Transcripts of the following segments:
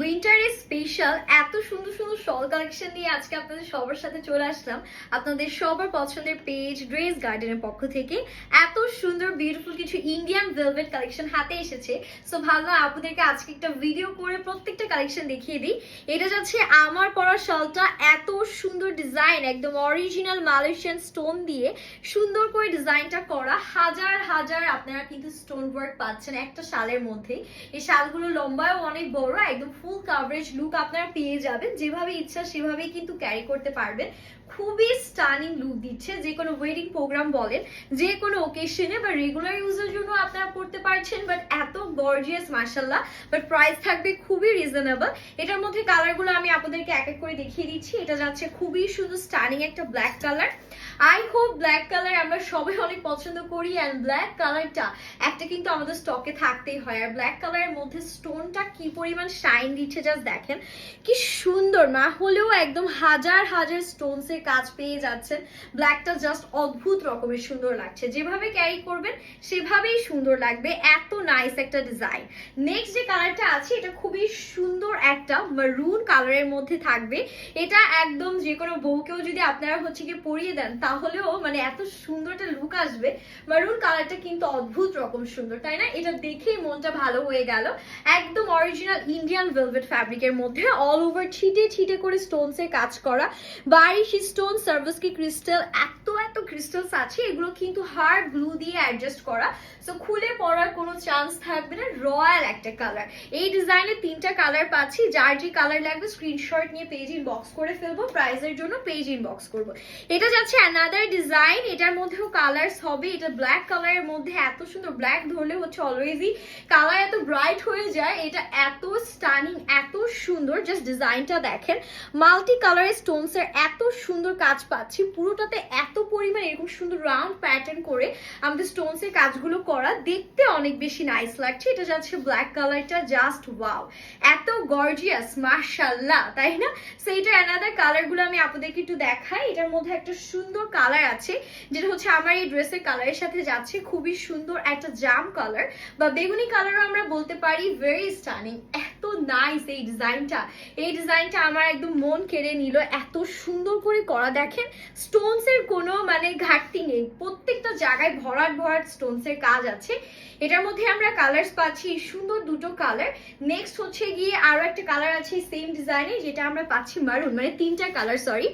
উইন্টারে special এত সুন্দর সুন্দর শল কালেকশন নিয়ে আজকে আপনাদের সবার সাথে চলে আসলাম। আপনাদের সবার পছন্দের পেজ ড্রেস গার্ডেনের পক্ষ থেকে। এত সুন্দর বিউটিফুল কিছু ইন্ডিয়ান ভেলভেট কালেকশন হাতে এসেছে। সো ভাবলাম আপনাদেরকে আজকে একটা ভিডিও করে প্রত্যেকটা কালেকশন দেখিয়ে দিই। এটা যাচ্ছে আমার পরা শলটা। এত সুন্দর ডিজাইন একদম অরিজিনাল মালয়েশিয়ান স্টোন দিয়ে সুন্দর করে ডিজাইনটা করা। হাজার হাজার আপনারা কিন্তু স্টোন ওয়ার্ক পাচ্ছেন একটা শালের মধ্যে। এই শালগুলো লম্বায়ও অনেক বড়, একদম ফুল কাভারেজ লুক আপনারা পেয়ে যাবেন। যেভাবে ইচ্ছা সেভাবেই কিন্তু ক্যারি করতে পারবেন। খুবই স্টানিং লুক দিচ্ছে, যে কোনো ওয়েডিং প্রোগ্রাম বলেন, যে কোনো ওকেশনে বা রেগুলার ইউজের জন্য আপনারা পড়তে পারছেন বাট এত গর্জিয়াস মার্শাল্লাহ বাট প্রাইস থাকবে খুবই রিজনেবল এটার মধ্যে কালারগুলো আমি আপনাদেরকে এক এক করে দেখিয়ে দিচ্ছি। এটা যাচ্ছে খুবই সুন্দর স্টানিং একটা black colour I hope black colour আমরা সবাই অনেক পছন্দ করি অ্যান্ড ব্ল্যাক কালারটা একটা কিন্তু আমাদের স্টকে থাকতেই হয়। আর ব্ল্যাক কালারের মধ্যে স্টোনটা কি পরিমাণ শাইন দিচ্ছে জাস্ট দেখেন। কি সুন্দর, না হলেও একদম হাজার হাজার স্টোনস এর কাজ পেয়ে যাচ্ছেন ব্ল্যাকটা জাস্ট অদ্ভুত রকমের সুন্দর লাগছে। যেভাবে ক্যারি করবেন, সেভাবেই সুন্দর লাগবে। এত নাইস একটা ডিজাইন নেক্সট যে কালারটা আছে, এটা খুবই সুন্দর একটা মারুন কালারের মধ্যে থাকবে। এটা একদম যে কোনো বউকেও যদি আপনারা হচ্ছে কি পরিয়ে দেন তাহলেও মানে এত সুন্দর একটা লুক আসবে। মারুন কালারটা কিন্তু অদ্ভুত রকম সুন্দর, তাই না? এটা দেখেই মনটা ভালো হয়ে গেল। একদম অরিজিনাল ইন্ডিয়ান ভেলভেট ফ্যাব্রিকের মধ্যে অল ওভার ছিটে ছিটে করে স্টোনস এর কাজ করা। বারিশ স্টোন সার্ভিসকি ক্রিস্টাল এত এত ক্রিস্টালস আছে, এগুলো কিন্তু হার্ড গ্লু দিয়ে অ্যাডজাস্ট করা। সো খুলে পড়ার কোনো চান্স থাকবে না রয়্যাল একটা কালার এই ডিজাইনে তিনটা কালার পাচ্ছি, যার যে কালার লাগবে স্ক্রিনশট নিয়ে পেজ ইনবক্স করে ফেলব প্রাইসের জন্য পেজ ইনবক্স করব। এটা যাচ্ছে অ্যানাদার ডিজাইন এটার মধ্যেও কালার্স হবে। এটা ব্ল্যাক কালারের মধ্যে এত সুন্দর। ব্ল্যাক ধরলে হচ্ছে অলওয়েজই কালার এত ব্রাইট হয়ে যায়। এটা এত স্টানিং এত সুন্দর। জাস্ট ডিজাইনটা দেখেন। মাল্টি কালারের স্টোনস এর এত সুন্দর কাজ পাচ্ছি। পুরোটাতে এত পরিমাণ এরকম সুন্দর রাউন্ড প্যাটার্ন করে আমাদের স্টোনস এর কাজগুলো করা। দেখতে অনেক বেশি নাইস লাগছে। এটা যাচ্ছে ব্ল্যাক কালারটা জাস্ট ওয়াও এত গর্জিয়াস মার্শাল্লাহ তাই না? সো এটা অ্যানাদার কালারগুলো আমি আপনাদেরকে একটু দেখাই। এটার মধ্যে একটা সুন্দর কালার আছে, যেটা হচ্ছে আমার এই ড্রেসের কালারের সাথে যাচ্ছে, খুবই সুন্দর একটা জাম কালার বা বেগুনি কালারও আমরা বলতে পারি ভেরি স্টানিং এত নাইস এই ডিজাইনটা এই ডিজাইনটা আমার একদম মন কেড়ে নিল, এত সুন্দর করে করা। দেখেন স্টোনস এর কোনো মানে ঘাটতি নেই, প্রত্যেকটা জায়গায় ভরাট ভরাট স্টোনস এর কাজ আছে। এটার মধ্যে আমরা কালার্স পাচ্ছি, সুন্দর দুটো কালার নেক্সট হচ্ছে গিয়ে আরও একটা কালার আছে সেম ডিজাইনে যেটা আমরা পাচ্ছি মারুন মানে তিনটা কালার সরি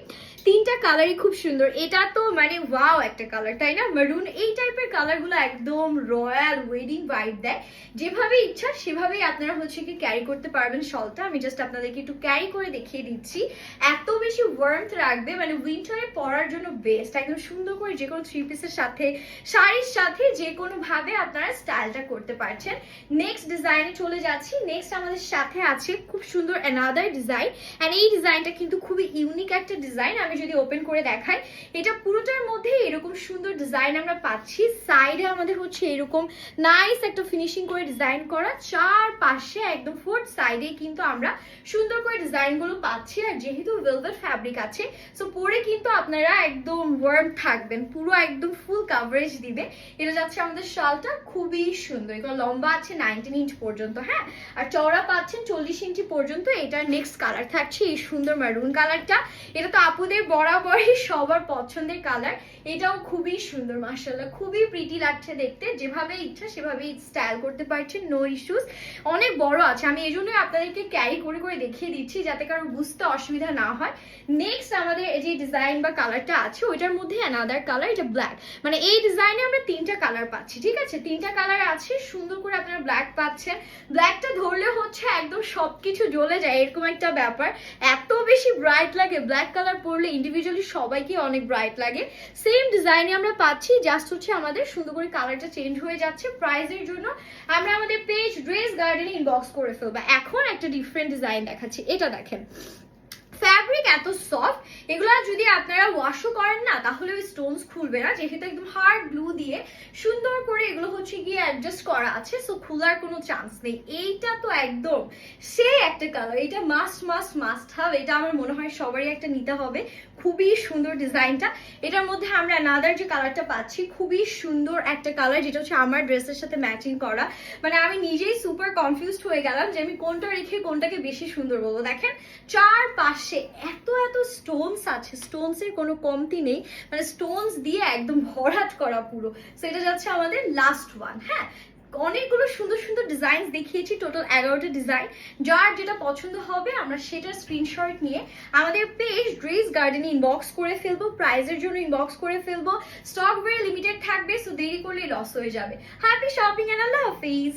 তিনটা কালারই খুব সুন্দর। এটা তো মানে ওয়াও একটা কালার তাই না? মারুন এই টাইপের কালারগুলো একদম রয়্যাল ওয়েডিং ভাইব দেয়। যেভাবে ইচ্ছা, সেভাবেই আপনারা হচ্ছে কি ক্যারি করতে পারবেন শলটা। আমি জাস্ট আপনাদেরকে একটু ক্যারি করে দেখিয়ে দিচ্ছি। এত বেশি ওয়ার্মথ রাখবে মানে উইন্টারে পরার জন্য বেস্ট একদম সুন্দর করে যে কোনো থ্রি পিসের সাথে, শাড়ির সাথে যে কোনো ভাবে আপনারা স্টাইলটা করতে পারছেন। নেক্সট ডিজাইনে চলে যাচ্ছি। নেক্সট আমাদের সাথে আছে খুব সুন্দর অ্যানাদার ডিজাইন অ্যান্ড এই ডিজাইনটা কিন্তু খুবই ইউনিক একটা ডিজাইন আমি যদি ওপেন করে দেখাই, এটা পুরোটার মধ্যে এরকম সুন্দর ডিজাইন আমরা পাচ্ছি। সাইডে আমাদের হচ্ছে এরকম নাইস একটা ফিনিশিং করে ডিজাইন করা। চার পাশে একদম ফোর্থ সাইডে কিন্তু আমরা সুন্দর করে ডিজাইনগুলো পাচ্ছি। আর যেহেতু ভেলভেট ফ্যাব্রিক আছে সো পরে কিন্তু আপনারা একদম ওয়ার্ম থাকবেন। পুরো একদম ফুল কাভারেজ দিবে। এটা যাচ্ছে আমাদের শালটা, খুবই সুন্দর। এগুলো লম্বা আছে নাইনটিন ইঞ্চ পর্যন্ত হ্যাঁ? আর চওড়া পাচ্ছেন চল্লিশ ইঞ্চি পর্যন্ত। এটা নেক্সট কালার থাকছে এই সুন্দর মারুন কালারটা এটা তো আপুদের বরাবরই সবার পছন্দের কালার এটাও খুবই সুন্দর মার্শাল্লাহ খুবই প্রিটি লাগছে দেখতে। যেভাবে ইচ্ছা সেভাবেই স্টাইল করতে পারছেন নো ইস্যুস অনেক বড় আছে। আমি এই জন্যই আপনাদেরকে ক্যারি করে করে দেখিয়ে দিচ্ছি যাতে কারও বুঝতে অসুবিধা না হয়। নেক্সট আমাদের এই যে ডিজাইন বা কালারটা আছে, ওইটার মধ্যে অ্যানাদার কালার এটা ব্ল্যাক মানে এই ডিজাইনে আমরা তিনটা কালার পাচ্ছি, ঠিক আছে? তিনটা কালার আছে, সুন্দর করে আপনারা ব্ল্যাক পাচ্ছেন। ব্ল্যাকটা ধরলে হচ্ছে একদম সবকিছু জ্বলে যায়, এরকম একটা ব্যাপার। এত বেশি ব্রাইট লাগে ব্ল্যাক কালার পরলে ইন্ডিভিজুয়ালি সবাইকে অনেক ব্রাইট লাগে। সেম ডিজাইনে আমরা পাচ্ছি জাস্ট হচ্ছে আমাদের সুন্দর করে কালারটা চেঞ্জ হয়ে যাচ্ছে প্রাইজের জন্য। আমরা আমাদের পেজ ড্রেস গার্ডেনে ইনবক্স করে ফেলব। এখন একটা ডিফারেন্ট ডিজাইন দেখাচ্ছি, এটা দেখেন। ফ্যাব্রিক এত সফট এগুলো যদি আপনারা ওয়াশও করেন না, তাহলে ওই স্টোনস খুলবে না। যেহেতু একদম হার্ড ব্লু দিয়ে সুন্দর করে এগুলো হচ্ছে গিয়ে অ্যাডজাস্ট করা আছে সো খোলার কোনো চান্স নেই। এইটা তো একদম সেই একটা কালার এটা মাস্ট মাস্ট মাস্ট হাব এটা আমার মনে হয় সবারই একটা নিতে হবে। খুবই সুন্দর ডিজাইনটা এটার মধ্যে আমরা নাদার যে কালারটা পাচ্ছি, খুবই সুন্দর একটা কালার যেটা হচ্ছে আমার ড্রেসের সাথে ম্যাচিং করা। মানে আমি নিজেই সুপার কনফিউজড হয়ে গেলাম যে আমি কোনটা রেখে কোনটাকে বেশি সুন্দর বলব। দেখেন চার পাশে এত এত স্টোনস আছে স্টোনস এর কোনো কমতি নেই। মানে স্টোনস দিয়ে একদম ভরাট করা পুরো। সেটা যাচ্ছে আমাদের লাস্ট ওয়ান হ্যাঁ? অনেকগুলো সুন্দর সুন্দর ডিজাইন দেখিয়েছি টোটাল এগারোটা ডিজাইন যার যেটা পছন্দ হবে, আমরা সেটার স্ক্রিনশট নিয়ে আমাদের পেজ ড্রেস গার্ডেনে ইনবক্স করে ফেলব প্রাইজের জন্য ইনবক্স করে ফেলব। স্টক ভেরি লিমিটেড থাকবে সো দেরি করলে লস হয়ে যাবে। Happy shopping and Allah Hafiz